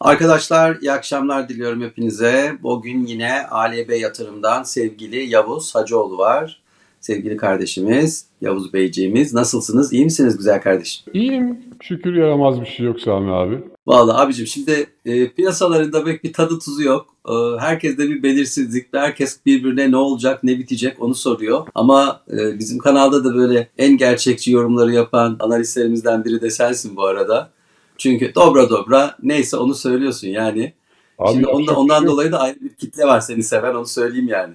Arkadaşlar iyi akşamlar diliyorum hepinize. Bugün yine ALB Yatırım'dan sevgili Yavuz Hacıoğlu var. Sevgili kardeşimiz, Yavuz Beyciğimiz. Nasılsınız? İyi misiniz güzel kardeşim? İyiyim. Şükür yaramaz bir şey yok Sami abi. Vallahi abicim şimdi e, piyasalarında pek bir tadı tuzu yok. E, herkeste bir belirsizlik. Herkes birbirine ne olacak, ne bitecek onu soruyor. Ama e, bizim kanalda da böyle en gerçekçi yorumları yapan analistlerimizden biri de sensin bu arada. Çünkü dobra dobra neyse onu söylüyorsun yani. Abi Şimdi onda, şey ondan yok. dolayı da ayrı bir kitle var seni seven onu söyleyeyim yani.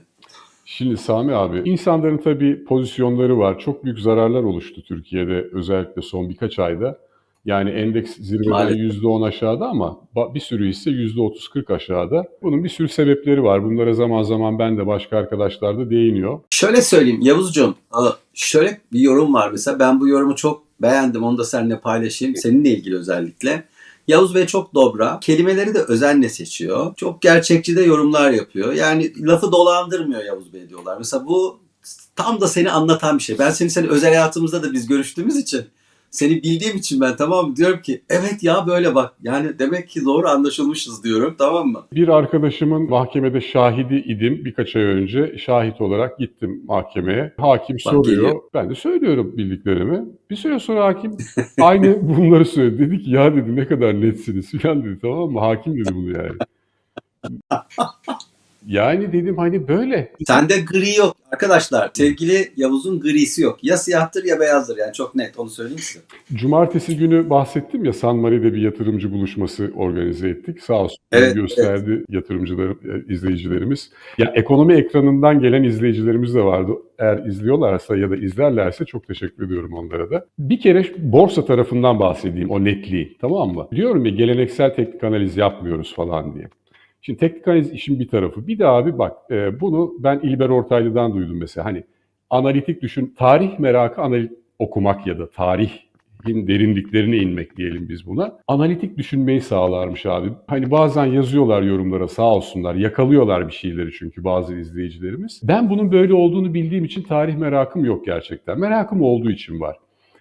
Şimdi Sami abi, insanların tabii pozisyonları var. Çok büyük zararlar oluştu Türkiye'de özellikle son birkaç ayda. Yani endeks zirvede Maalesef. %10 aşağıda ama bir sürü hisse %30-40 aşağıda. Bunun bir sürü sebepleri var. Bunlara zaman zaman ben de başka arkadaşlar da değiniyor. Şöyle söyleyeyim Yavuzcuğum şöyle bir yorum var mesela ben bu yorumu çok beğendim onu da seninle paylaşayım seninle ilgili özellikle. Yavuz Bey çok dobra. Kelimeleri de özenle seçiyor. Çok gerçekçi de yorumlar yapıyor. Yani lafı dolandırmıyor Yavuz Bey diyorlar. Mesela bu tam da seni anlatan bir şey. Ben seni senin özel hayatımızda da biz görüştüğümüz için seni bildiğim için ben tamam mı diyorum ki evet ya böyle bak yani demek ki doğru anlaşılmışız diyorum tamam mı? Bir arkadaşımın mahkemede şahidi idim birkaç ay önce. Şahit olarak gittim mahkemeye. Hakim soruyor. geliyor. Ben de söylüyorum bildiklerimi. Bir süre sonra hakim aynı bunları söyledi. Dedi ki ya dedi ne kadar netsiniz falan dedi tamam mı? Hakim dedi bunu yani. Yani dedim hani böyle. Sende gri yok arkadaşlar. Sevgili Yavuz'un grisi yok. Ya siyahtır ya beyazdır yani çok net onu söyleyeyim size. Cumartesi günü bahsettim ya San Marie'de bir yatırımcı buluşması organize ettik. Sağ olsun Evet, gösterdi yatırımcılarım, e, izleyicilerimiz. Ya ekonomi ekranından gelen izleyicilerimiz de vardı. Eğer izliyorlarsa ya da izlerlerse çok teşekkür ediyorum onlara da. Bir kere borsa tarafından bahsedeyim o netliği tamam mı? Diyorum ya geleneksel teknik analiz yapmıyoruz falan diye. Şimdi teknik analiz işin bir tarafı. Bir de abi bak e, bunu ben İlber Ortaylı'dan duydum mesela. Hani analitik düşün, tarih merakı analitik okumak ya da tarihin derinliklerine inmek diyelim biz buna. Analitik düşünmeyi sağlarmış abi. Hani bazen yazıyorlar yorumlara sağ olsunlar. Yakalıyorlar bir şeyleri çünkü bazı izleyicilerimiz. Ben bunun böyle olduğunu bildiğim için tarih merakım yok gerçekten. Merakım olduğu için var.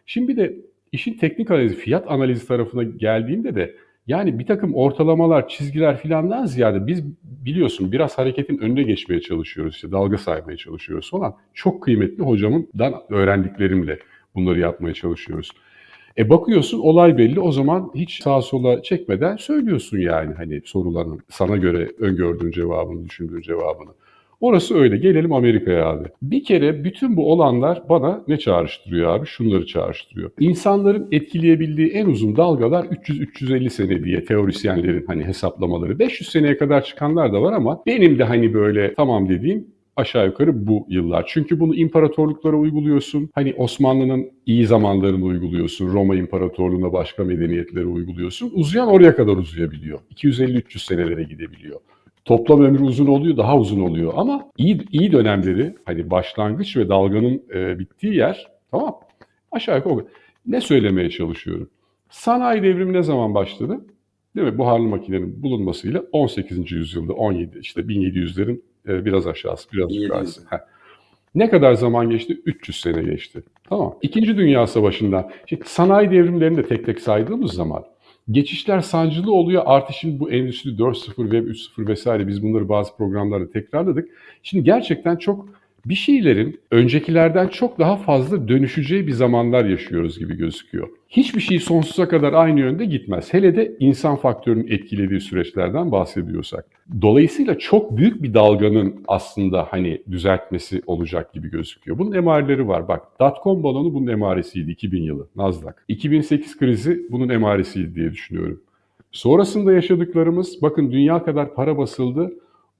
Şimdi bir de işin teknik analizi, fiyat analizi tarafına geldiğinde de yani bir takım ortalamalar, çizgiler filandan ziyade biz biliyorsun biraz hareketin önüne geçmeye çalışıyoruz. işte dalga saymaya çalışıyoruz falan. Çok kıymetli hocamdan öğrendiklerimle bunları yapmaya çalışıyoruz. E bakıyorsun olay belli o zaman hiç sağa sola çekmeden söylüyorsun yani hani soruların sana göre öngördüğün cevabını, düşündüğün cevabını. Orası öyle. Gelelim Amerika'ya abi. Bir kere bütün bu olanlar bana ne çağrıştırıyor abi? Şunları çağrıştırıyor. İnsanların etkileyebildiği en uzun dalgalar 300-350 sene diye teorisyenlerin hani hesaplamaları. 500 seneye kadar çıkanlar da var ama benim de hani böyle tamam dediğim aşağı yukarı bu yıllar. Çünkü bunu imparatorluklara uyguluyorsun. Hani Osmanlı'nın iyi zamanlarını uyguluyorsun. Roma İmparatorluğu'na başka medeniyetlere uyguluyorsun. Uzayan oraya kadar uzayabiliyor. 250-300 senelere gidebiliyor. Toplam ömrü uzun oluyor, daha uzun oluyor. Ama iyi, iyi dönemleri, hani başlangıç ve dalganın e, bittiği yer, tamam Aşağı yukarı. Ne söylemeye çalışıyorum? Sanayi devrimi ne zaman başladı? Değil mi? Buharlı makinenin bulunmasıyla 18. yüzyılda, 17 işte 1700'lerin e, biraz aşağısı, biraz 1700. yukarısı. Heh. Ne kadar zaman geçti? 300 sene geçti. Tamam. İkinci Dünya Savaşı'ndan. Şimdi sanayi devrimlerini de tek tek saydığımız zaman geçişler sancılı oluyor. Artı şimdi bu Endüstri 4.0, Web 3.0 vesaire biz bunları bazı programlarda tekrarladık. Şimdi gerçekten çok bir şeylerin öncekilerden çok daha fazla dönüşeceği bir zamanlar yaşıyoruz gibi gözüküyor. Hiçbir şey sonsuza kadar aynı yönde gitmez. Hele de insan faktörünün etkilediği süreçlerden bahsediyorsak. Dolayısıyla çok büyük bir dalganın aslında hani düzeltmesi olacak gibi gözüküyor. Bunun emareleri var. Bak dotcom balonu bunun emaresiydi 2000 yılı Nasdaq. 2008 krizi bunun emaresiydi diye düşünüyorum. Sonrasında yaşadıklarımız bakın dünya kadar para basıldı.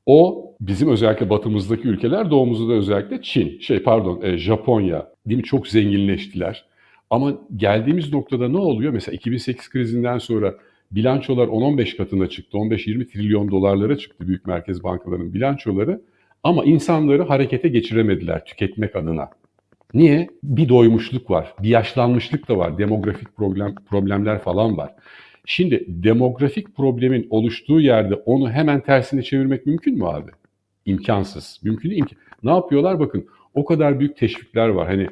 O bizim özellikle batımızdaki ülkeler, doğumuzda da özellikle Çin, şey pardon e, Japonya değil mi çok zenginleştiler. Ama geldiğimiz noktada ne oluyor? Mesela 2008 krizinden sonra bilançolar 10-15 katına çıktı. 15-20 trilyon dolarlara çıktı büyük merkez bankalarının bilançoları. Ama insanları harekete geçiremediler tüketmek adına. Niye? Bir doymuşluk var, bir yaşlanmışlık da var, demografik problem problemler falan var. Şimdi demografik problemin oluştuğu yerde onu hemen tersine çevirmek mümkün mü abi? İmkansız. Mümkün değil. imkan- Ne yapıyorlar? Bakın o kadar büyük teşvikler var. Hani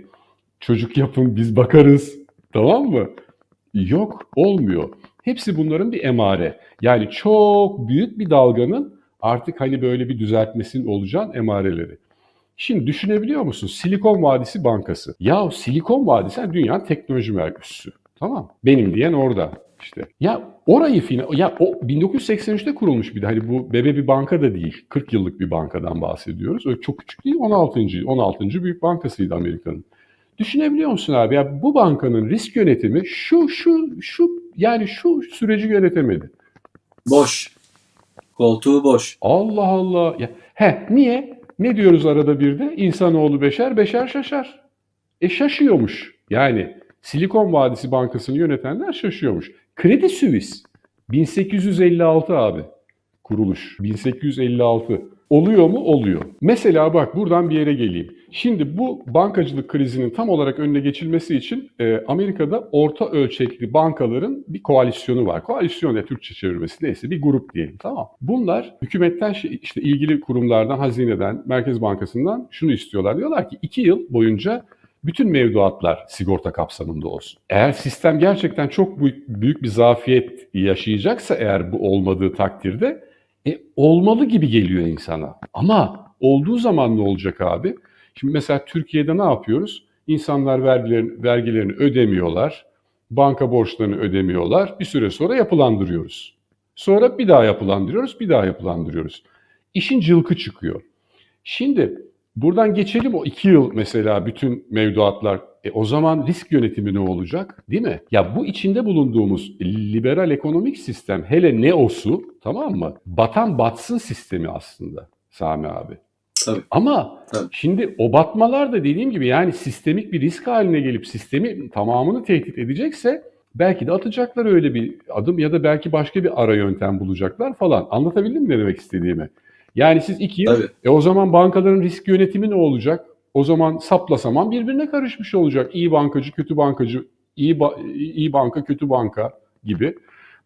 çocuk yapın biz bakarız. Tamam mı? Yok olmuyor. Hepsi bunların bir emare. Yani çok büyük bir dalganın artık hani böyle bir düzeltmesinin olacağın emareleri. Şimdi düşünebiliyor musun? Silikon Vadisi Bankası. Ya Silikon Vadisi yani dünyanın teknoloji merkezisi. Tamam. Benim diyen orada işte. Ya orayı fina- ya o 1983'te kurulmuş bir de hani bu bebe bir banka da değil. 40 yıllık bir bankadan bahsediyoruz. Öyle çok küçük değil. 16. 16. büyük bankasıydı Amerika'nın. Düşünebiliyor musun abi? Ya bu bankanın risk yönetimi şu şu şu yani şu süreci yönetemedi. Boş. Koltuğu boş. Allah Allah. Ya, he niye? Ne diyoruz arada bir de? İnsanoğlu beşer, beşer şaşar. E şaşıyormuş. Yani Silikon Vadisi Bankası'nı yönetenler şaşıyormuş. Kredi Suisse 1856 abi kuruluş. 1856. Oluyor mu? Oluyor. Mesela bak buradan bir yere geleyim. Şimdi bu bankacılık krizinin tam olarak önüne geçilmesi için e, Amerika'da orta ölçekli bankaların bir koalisyonu var. Koalisyon ya Türkçe çevirmesi neyse bir grup diyelim tamam. Bunlar hükümetten işte ilgili kurumlardan, hazineden, Merkez Bankası'ndan şunu istiyorlar. Diyorlar ki iki yıl boyunca bütün mevduatlar sigorta kapsamında olsun. Eğer sistem gerçekten çok büyük, büyük bir zafiyet yaşayacaksa eğer bu olmadığı takdirde e, olmalı gibi geliyor insana. Ama olduğu zaman ne olacak abi? Şimdi mesela Türkiye'de ne yapıyoruz? İnsanlar vergilerini, vergilerini ödemiyorlar, banka borçlarını ödemiyorlar. Bir süre sonra yapılandırıyoruz. Sonra bir daha yapılandırıyoruz, bir daha yapılandırıyoruz. İşin cılkı çıkıyor. Şimdi buradan geçelim o iki yıl mesela bütün mevduatlar. E o zaman risk yönetimi ne olacak? Değil mi? Ya bu içinde bulunduğumuz liberal ekonomik sistem hele neosu tamam mı? Batan batsın sistemi aslında Sami abi. Tabii. Ama Tabii. şimdi o batmalar da dediğim gibi yani sistemik bir risk haline gelip sistemi tamamını tehdit edecekse belki de atacaklar öyle bir adım ya da belki başka bir ara yöntem bulacaklar falan. Anlatabildim mi ne demek istediğimi? Yani siz iki yıl Tabii. e o zaman bankaların risk yönetimi ne olacak? O zaman sapla saman birbirine karışmış olacak. İyi bankacı, kötü bankacı, iyi, ba- iyi banka, kötü banka gibi.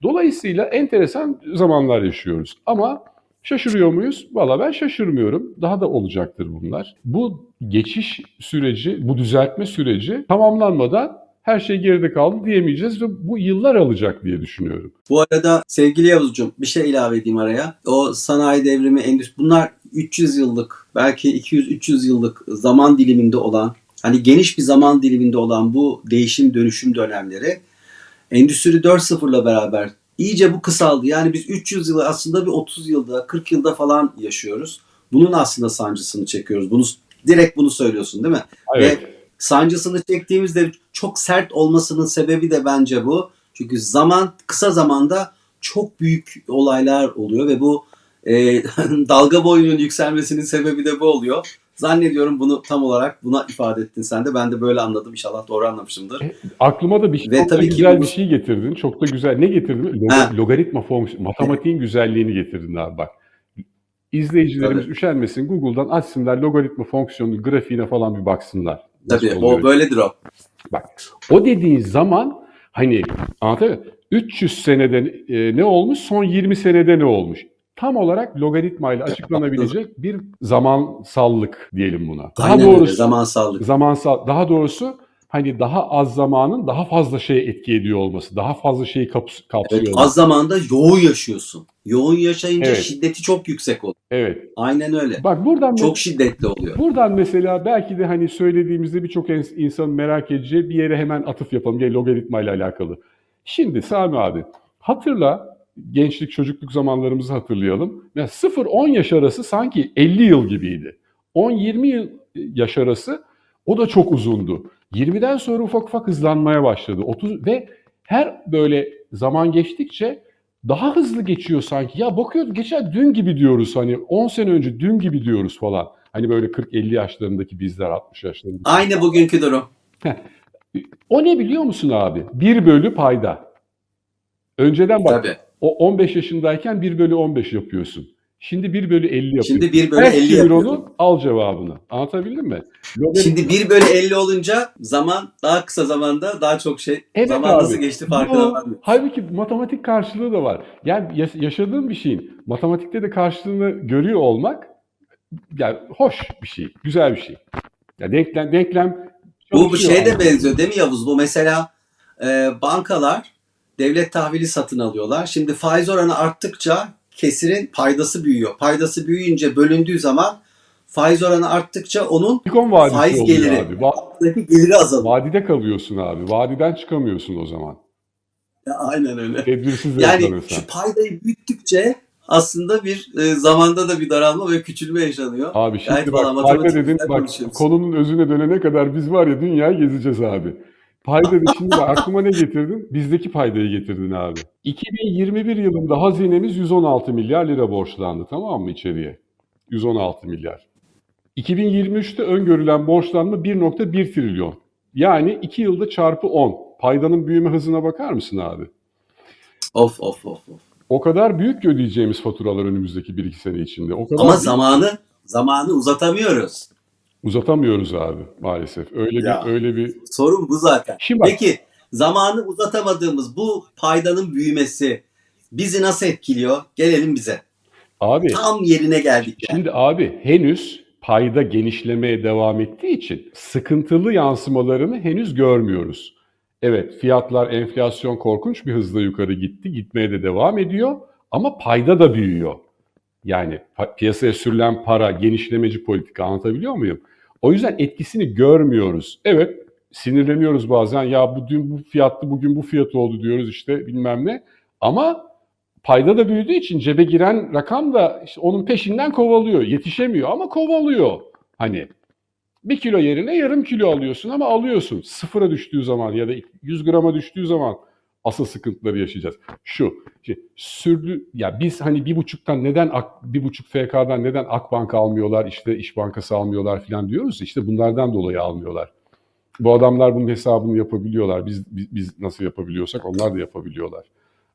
Dolayısıyla enteresan zamanlar yaşıyoruz. Ama şaşırıyor muyuz? Valla ben şaşırmıyorum. Daha da olacaktır bunlar. Bu geçiş süreci, bu düzeltme süreci tamamlanmadan her şey geride kaldı diyemeyeceğiz ve bu yıllar alacak diye düşünüyorum. Bu arada sevgili Yavuzcuğum bir şey ilave edeyim araya. O sanayi devrimi, endüstri bunlar 300 yıllık belki 200-300 yıllık zaman diliminde olan hani geniş bir zaman diliminde olan bu değişim dönüşüm dönemleri Endüstri 4.0'la beraber iyice bu kısaldı. Yani biz 300 yılı aslında bir 30 yılda 40 yılda falan yaşıyoruz. Bunun aslında sancısını çekiyoruz. Bunu direkt bunu söylüyorsun değil mi? Evet. Sancısını çektiğimizde çok sert olmasının sebebi de bence bu. Çünkü zaman kısa zamanda çok büyük olaylar oluyor ve bu e, dalga boyunun yükselmesinin sebebi de bu oluyor. Zannediyorum bunu tam olarak buna ifade ettin sen de. Ben de böyle anladım. İnşallah doğru anlamışımdır. Aklıma da bir şey, Ve çok da tabii ki güzel bu- bir şey getirdin. Çok da güzel. Ne getirdin? Log- Ha. logaritma fonksiyon, matematiğin güzelliğini getirdin abi bak. İzleyicilerimiz Tabii. üşenmesin. Google'dan açsınlar logaritma fonksiyonu grafiğine falan bir baksınlar. Nasıl Tabii oluyor? o böyledir o. Bak o dediğin zaman hani anlatabiliyor muyum? 300 senede e, ne olmuş son 20 senede ne olmuş? Tam olarak logaritmayla açıklanabilecek bir zamansallık diyelim buna. Daha Aynen öyle. doğrusu Zamansallık. zamansal daha doğrusu hani daha az zamanın daha fazla şeye etki ediyor olması, daha fazla şeyi kaps- kapsıyor Evet, az zamanda yoğun yaşıyorsun. Yoğun yaşayınca Evet. şiddeti çok yüksek oluyor. Evet. Aynen öyle. Bak buradan Çok şiddetli oluyor. Buradan mesela belki de hani söylediğimizde birçok ins- insanın merak edeceği bir yere hemen atıf yapalım. Gel logaritma ile alakalı. Şimdi Sami abi hatırla gençlik çocukluk zamanlarımızı hatırlayalım. Ya 0-10 yaş arası sanki 50 yıl gibiydi. 10-20 yıl yaş arası o da çok uzundu. 20'den sonra ufak ufak hızlanmaya başladı. 30 ve her böyle zaman geçtikçe daha hızlı geçiyor sanki. Ya bakıyoruz geçen dün gibi diyoruz hani 10 sene önce dün gibi diyoruz falan. Hani böyle 40-50 yaşlarındaki bizler 60 yaşlarındaki. Aynı bugünkü durum. O ne biliyor musun abi? 1 bölü payda. Önceden bak Tabii. o 15 yaşındayken 1 bölü 15 yapıyorsun. Şimdi 1 bölü 50 yapıyorsun. Şimdi 1 bölü Ters 50 çevir yapıyordum. onu al cevabını. Anlatabildim mi? Logarit- Şimdi 1 bölü 50 olunca zaman daha kısa zamanda daha çok şey. Evet zaman abi. nasıl geçti farkına Yo, varmıyor. Halbuki matematik karşılığı da var. Yani yaş- yaşadığın bir şeyin matematikte de karşılığını görüyor olmak yani hoş bir şey, güzel bir şey. Ya denklem denklem Bu bu şeye de benziyor değil mi Yavuz? Bu mesela e, bankalar devlet tahvili satın alıyorlar. Şimdi faiz oranı arttıkça kesirin paydası büyüyor. Paydası büyüyünce bölündüğü zaman faiz oranı arttıkça onun Silikon vadisi faiz oluyor geliri, abi. Va- geliri azalıyor. vadide kalıyorsun abi. Vadiden çıkamıyorsun o zaman. Aynen öyle. Tedbirsiz Yani şu paydayı büyüttükçe aslında bir e, zamanda da bir daralma ve küçülme yaşanıyor. Abi şimdi Gayet bak matematik dedin bak konunun özüne dönene kadar biz var ya dünyayı gezeceğiz abi. Payda da şimdi aklıma ne getirdin? Bizdeki paydayı getirdin abi. 2021 yılında hazinemiz 116 milyar lira borçlandı tamam mı içeriye? 116 milyar. 2023'te öngörülen borçlanma 1.1 trilyon. Yani 2 yılda çarpı 10. Paydanın büyüme hızına bakar mısın abi? Of of of. of. O kadar büyük ki ödeyeceğimiz faturalar önümüzdeki 1-2 sene içinde. O kadar Ama büyük- zamanı zamanı uzatamıyoruz. Uzatamıyoruz abi maalesef. Öyle Ya. bir öyle bir Sorun bu zaten. Şimdi bak, Peki zamanı uzatamadığımız bu paydanın büyümesi bizi nasıl etkiliyor? Gelelim bize. abi Tam yerine geldik. yani. şimdi abi henüz payda genişlemeye devam ettiği için sıkıntılı yansımalarını henüz görmüyoruz. Evet fiyatlar enflasyon korkunç bir hızla yukarı gitti. Gitmeye de devam ediyor ama payda da büyüyor. Yani piyasaya sürülen para, genişlemeci politika anlatabiliyor muyum? O yüzden etkisini görmüyoruz. Evet sinirleniyoruz bazen ya bu dün bu fiyattı bugün bu fiyat oldu diyoruz işte bilmem ne. Ama payda da büyüdüğü için cebe giren rakam da işte onun peşinden kovalıyor. Yetişemiyor ama kovalıyor. Hani bir kilo yerine yarım kilo alıyorsun ama alıyorsun. Sıfıra düştüğü zaman ya da 100 grama düştüğü zaman asıl sıkıntıları yaşayacağız. Şu, sürdü, ya biz hani bir buçuktan neden Ak- bir buçuk FK'dan neden Akbank almıyorlar, işte İş Bankası almıyorlar falan diyoruz. İşte bunlardan dolayı almıyorlar. Bu adamlar bunun hesabını yapabiliyorlar. Biz, biz, biz nasıl yapabiliyorsak onlar da yapabiliyorlar.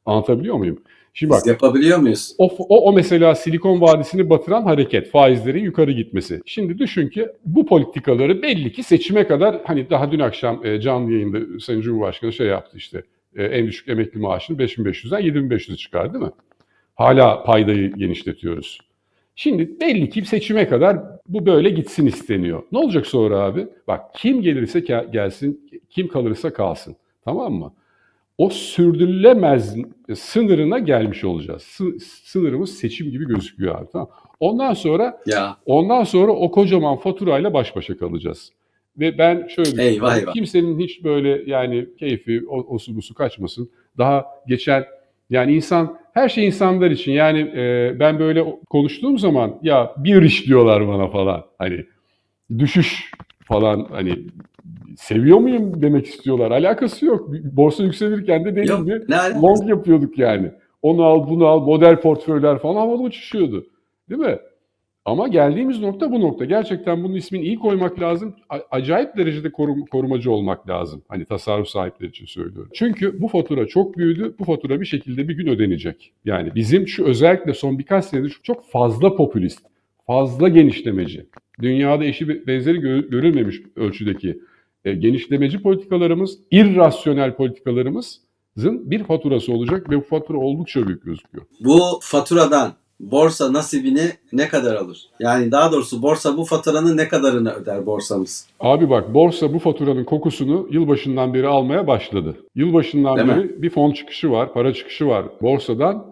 Anlatabiliyor muyum? Şimdi bak Biz yapabiliyor muyuz? o, o, o mesela Silikon Vadisi'ni batıran hareket, faizlerin yukarı gitmesi. Şimdi düşün ki bu politikaları belli ki seçime kadar hani daha dün akşam e, canlı yayında Sayın Cumhurbaşkanı şey yaptı işte e, en düşük emekli maaşını 5500'den 7500'e çıkar değil mi? Hala paydayı genişletiyoruz. Şimdi belli ki seçime kadar bu böyle gitsin isteniyor. Ne olacak sonra abi? Bak kim gelirse gelsin, kim kalırsa kalsın. Tamam mı? O sürdürülemez sınırına gelmiş olacağız. Sı- sınırımız seçim gibi gözüküyor abi. Tamam. Ondan sonra Ya ondan sonra o kocaman faturayla baş başa kalacağız. Ve ben şöyle Eyvah, eyvah. Kimsenin hiç böyle yani keyfi o, osu busu kaçmasın. Daha geçen yani insan her şey insanlar için. Yani e, ben böyle konuştuğum zaman ya bir iş diyorlar bana falan. Hani düşüş falan hani seviyor muyum demek istiyorlar. Alakası yok. Borsa yükselirken de ne alakası? long yapıyorduk yani. Onu al, bunu al, model portföyler falan havada uçuşuyordu. Değil mi? Ama geldiğimiz nokta bu nokta. Gerçekten bunun ismini iyi koymak lazım. Acayip derecede korum- korumacı olmak lazım. Hani tasarruf sahipleri için söylüyorum. Çünkü bu fatura çok büyüdü. Bu fatura bir şekilde bir gün ödenecek. Yani bizim şu özellikle son birkaç senedir çok fazla popülist, fazla genişlemeci, dünyada eşi benzeri gö- görülmemiş ölçüdeki e, genişlemeci politikalarımız, irrasyonel politikalarımızın bir faturası olacak ve bu fatura oldukça büyük gözüküyor. Bu faturadan borsa nasibini ne kadar alır? Yani daha doğrusu borsa bu faturanın ne kadarını öder borsamız? Abi bak borsa bu faturanın kokusunu yılbaşından beri almaya başladı. Yılbaşından Değil beri bir fon çıkışı var, para çıkışı var borsadan.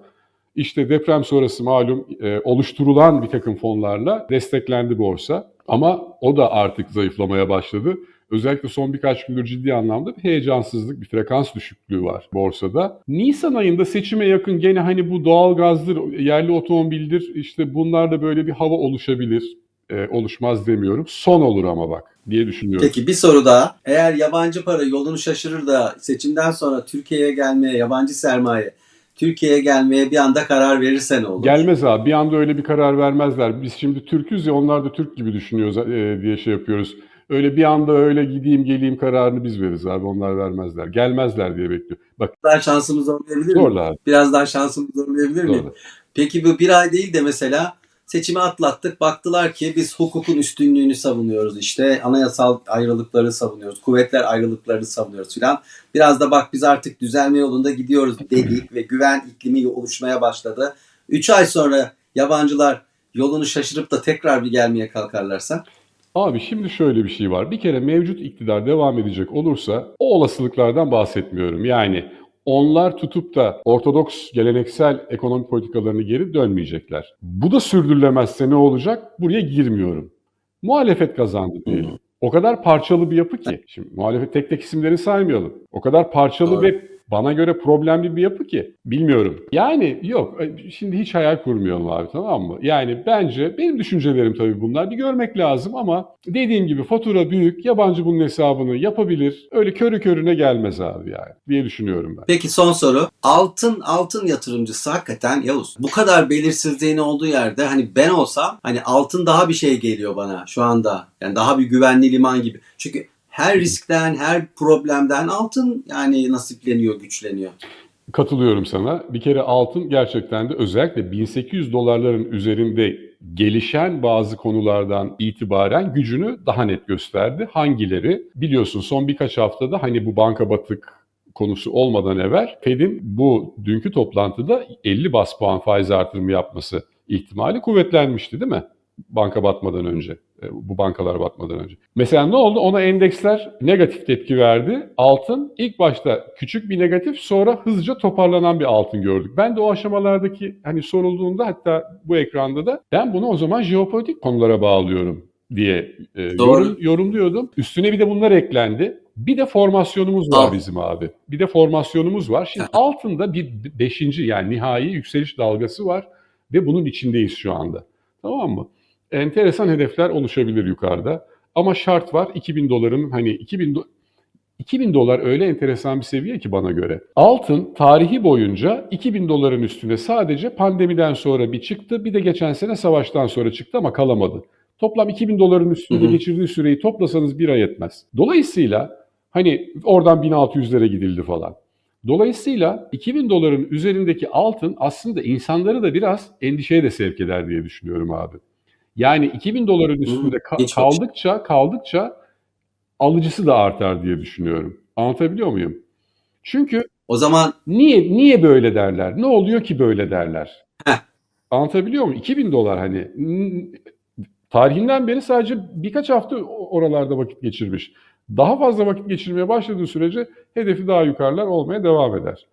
İşte deprem sonrası malum e, oluşturulan bir takım fonlarla desteklendi borsa. Ama o da artık zayıflamaya başladı. Özellikle son birkaç gündür ciddi anlamda bir heyecansızlık, bir frekans düşüklüğü var borsada. Nisan ayında seçime yakın gene hani bu doğalgazdır, yerli otomobildir işte bunlarda böyle bir hava oluşabilir. E, oluşmaz demiyorum. Son olur ama bak diye düşünüyorum. Peki bir soru daha. Eğer yabancı para yolunu şaşırır da seçimden sonra Türkiye'ye gelmeye, yabancı sermaye Türkiye'ye gelmeye bir anda karar verirse ne olur? Gelmez abi. Bir anda öyle bir karar vermezler. Biz şimdi Türk'üz ya onlar da Türk gibi düşünüyoruz e, diye şey yapıyoruz. Öyle bir anda öyle gideyim geleyim kararını biz veririz abi. Onlar vermezler. Gelmezler diye bekliyor. Bak daha şansımı zorlayabilir miyim? zorla abi. Biraz daha şansımı zorlayabilir miyim? Zorla. Peki bu bir ay değil de mesela seçimi atlattık. Baktılar ki biz hukukun üstünlüğünü savunuyoruz işte. Anayasal ayrılıkları savunuyoruz. Kuvvetler ayrılıklarını savunuyoruz filan. Biraz da bak biz artık düzelme yolunda gidiyoruz dedik ve güven iklimi oluşmaya başladı. 3 ay sonra yabancılar yolunu şaşırıp da tekrar bir gelmeye kalkarlarsa Abi şimdi şöyle bir şey var. Bir kere mevcut iktidar devam edecek olursa o olasılıklardan bahsetmiyorum. Yani onlar tutup da ortodoks geleneksel ekonomi politikalarını geri dönmeyecekler. Bu da sürdürülemezse ne olacak? Buraya girmiyorum. Muhalefet kazandı diyelim. O kadar parçalı bir yapı ki. Şimdi muhalefet tek tek isimleri saymayalım. O kadar parçalı Doğru. ve bana göre problemli bir yapı ki. Bilmiyorum. Yani yok. e, Şimdi hiç hayal kurmuyorum abi tamam mı? Yani bence benim düşüncelerim tabii bunlar. Bir görmek lazım ama dediğim gibi fatura büyük. Yabancı bunun hesabını yapabilir. Öyle körü körüne gelmez abi yani diye düşünüyorum ben. Peki son soru. Altın altın yatırımcısı hakikaten Yavuz. Bu kadar belirsizliğin olduğu yerde hani ben olsam hani altın daha bir şey geliyor bana şu anda. Yani daha bir güvenli liman gibi. Çünkü her riskten, her problemden altın yani nasipleniyor, güçleniyor. Katılıyorum sana. Bir kere altın gerçekten de özellikle 1800 dolarların üzerinde gelişen bazı konulardan itibaren gücünü daha net gösterdi. Hangileri? Biliyorsun son birkaç haftada hani bu banka batık konusu olmadan evvel Fed'in bu dünkü toplantıda 50 bas puan faiz artırımı yapması ihtimali kuvvetlenmişti değil mi? Banka batmadan önce, bu bankalar batmadan önce. Mesela ne oldu? Ona endeksler negatif tepki verdi. Altın ilk başta küçük bir negatif sonra hızlıca toparlanan bir altın gördük. Ben de o aşamalardaki hani sorulduğunda hatta bu ekranda da ben bunu o zaman jeopolitik konulara bağlıyorum diye e, yorum- yorumluyordum. Üstüne bir de bunlar eklendi. Bir de formasyonumuz var Al. bizim abi. Bir de formasyonumuz var. Şimdi altında bir beşinci yani nihai yükseliş dalgası var ve bunun içindeyiz şu anda. Tamam mı? Enteresan hedefler oluşabilir yukarıda. Ama şart var 2000 doların hani 2000 do- 2000 dolar öyle enteresan bir seviye ki bana göre. Altın tarihi boyunca 2000 doların üstüne sadece pandemiden sonra bir çıktı. Bir de geçen sene savaştan sonra çıktı ama kalamadı. Toplam 2000 doların üstünde Hı hı. geçirdiği süreyi toplasanız bir ay etmez. Dolayısıyla hani oradan 1600'lere gidildi falan. Dolayısıyla 2000 doların üzerindeki altın aslında insanları da biraz endişeye de sevk eder diye düşünüyorum abi. Yani 2000 doların üstünde ka- kaldıkça kaldıkça alıcısı da artar diye düşünüyorum. Anlatabiliyor muyum? Çünkü O zaman niye niye böyle derler? Ne oluyor ki böyle derler? Heh. Anlatabiliyor muyum? 2000 dolar hani tarihinden beri sadece birkaç hafta oralarda vakit geçirmiş. Daha fazla vakit geçirmeye başladığı sürece hedefi daha yukarılar olmaya devam eder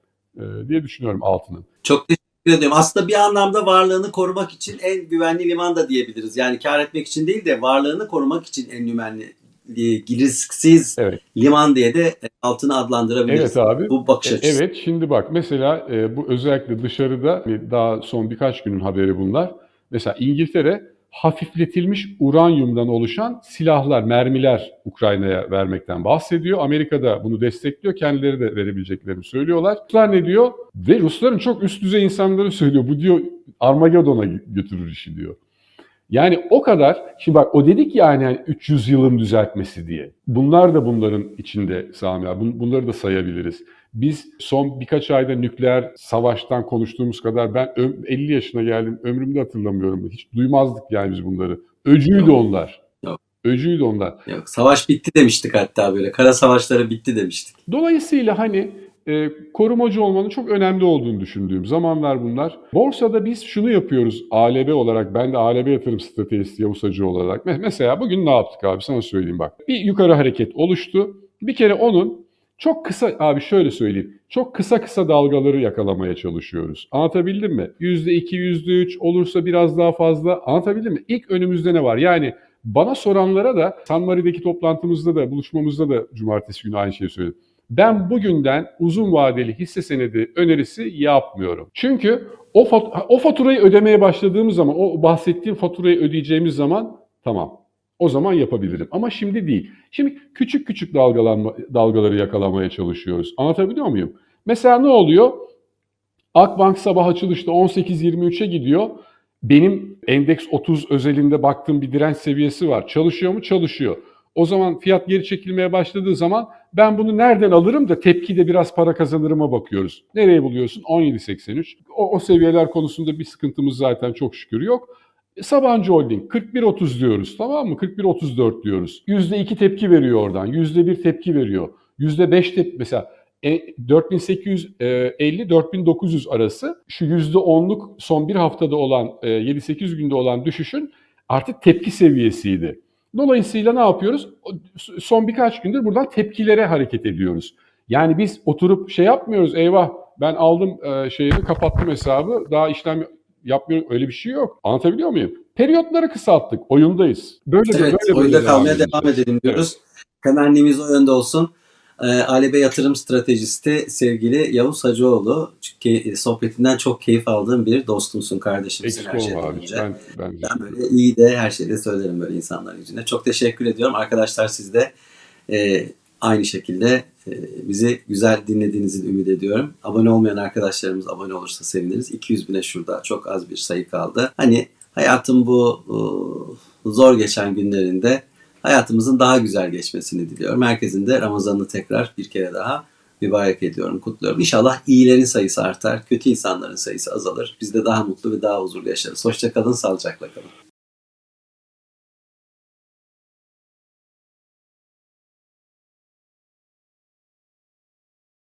diye düşünüyorum altının. çok teşekkür ediyorum. Aslında bir anlamda varlığını korumak için en güvenli liman da diyebiliriz. Yani kar etmek için değil de varlığını korumak için en güvenli e, risksiz Evet. liman diye de altını adlandırabiliriz. Evet abi. Bu bakış E, açısı. Evet şimdi bak mesela e, bu özellikle dışarıda daha son birkaç günün haberi bunlar. Mesela İngiltere hafifletilmiş uranyumdan oluşan silahlar, mermiler Ukrayna'ya vermekten bahsediyor. Amerika da bunu destekliyor. Kendileri de verebileceklerini söylüyorlar. Ruslar ne diyor? Ve Rusların çok üst düzey insanları söylüyor. Bu diyor Armageddon'a götürür işi diyor. Yani o kadar, şimdi bak o dedik ya hani hani 300 yılın düzeltmesi diye. Bunlar da bunların içinde Sami abi. Bun- Bunları da sayabiliriz. Biz son birkaç ayda nükleer savaştan konuştuğumuz kadar ben ö- 50 yaşına geldim. Ömrümde hatırlamıyorum. Hiç duymazdık yani biz bunları. Öcüydü Yok. onlar. Yok. Öcüydü onlar. Yok, savaş bitti demiştik hatta böyle. Kara savaşları bitti demiştik. Dolayısıyla hani e, korumacı olmanın çok önemli olduğunu düşündüğüm zamanlar bunlar. Borsada biz şunu yapıyoruz ALB olarak, ben de ALB yatırım stratejisti Yavuz Hacı olarak. Me- Mesela bugün ne yaptık abi sana söyleyeyim bak. Bir yukarı hareket oluştu. Bir kere onun çok kısa, abi şöyle söyleyeyim. Çok kısa kısa dalgaları yakalamaya çalışıyoruz. Anlatabildim mi? %2, %3 olursa biraz daha fazla. Anlatabildim mi? İlk önümüzde ne var? Yani bana soranlara da San Mari'deki toplantımızda da buluşmamızda da cumartesi günü aynı şeyi söyledim. Ben bugünden uzun vadeli hisse senedi önerisi yapmıyorum. Çünkü o, fat- o faturayı ödemeye başladığımız zaman, o bahsettiğim faturayı ödeyeceğimiz zaman tamam. O zaman yapabilirim. Ama şimdi değil. Şimdi küçük küçük dalgalanma, dalgaları yakalamaya çalışıyoruz. Anlatabiliyor muyum? Mesela ne oluyor? Akbank sabah açılışta 18.23'e gidiyor. Benim endeks 30 özelinde baktığım bir direnç seviyesi var. Çalışıyor mu? Çalışıyor. O zaman fiyat geri çekilmeye başladığı zaman ben bunu nereden alırım da tepkide biraz para kazanırıma bakıyoruz. Nereye buluyorsun? 17.83. O, o seviyeler konusunda bir sıkıntımız zaten çok şükür yok. Sabancı Holding 41.30 diyoruz tamam mı? 41.34 diyoruz. %2 tepki veriyor oradan. %1 tepki veriyor. %5 tepki mesela e, 4850-4900 arası şu %10'luk son bir haftada olan e, 7-8 günde olan düşüşün artık tepki seviyesiydi. Dolayısıyla ne yapıyoruz? Son birkaç gündür buradan tepkilere hareket ediyoruz. Yani biz oturup şey yapmıyoruz eyvah ben aldım e, şeyini kapattım hesabı daha işlem yapmıyorum öyle bir şey yok. Anlatabiliyor muyum? Periyotları kısalttık oyundayız. Böyle Evet, böyle oyunda böyle kalmaya devam edelim diyoruz. Temennimiz o yönde olsun. Ee, ALB yatırım stratejisti sevgili Yavuz Hacıoğlu ki sohbetinden çok keyif aldığım bir dostumsun, kardeşimsin Eksik her şeyden abi. önce. Ben, ben, Ben böyle iyi de her şeyde söylerim böyle insanların yüzüne. Çok teşekkür ediyorum. Arkadaşlar siz de e, aynı şekilde e, bizi güzel dinlediğinizi ümit ediyorum. Abone olmayan arkadaşlarımız abone olursa seviniriz. 200 bine şurada çok az bir sayı kaldı. Hani hayatın bu e, zor geçen günlerinde hayatımızın daha güzel geçmesini diliyorum. Herkesin de Ramazan'ı tekrar bir kere daha mübarek ediyorum, kutluyorum. İnşallah iyilerin sayısı artar, kötü insanların sayısı azalır. Biz de daha mutlu ve daha huzurlu yaşarız. Hoşçakalın, sağlıcakla kalın.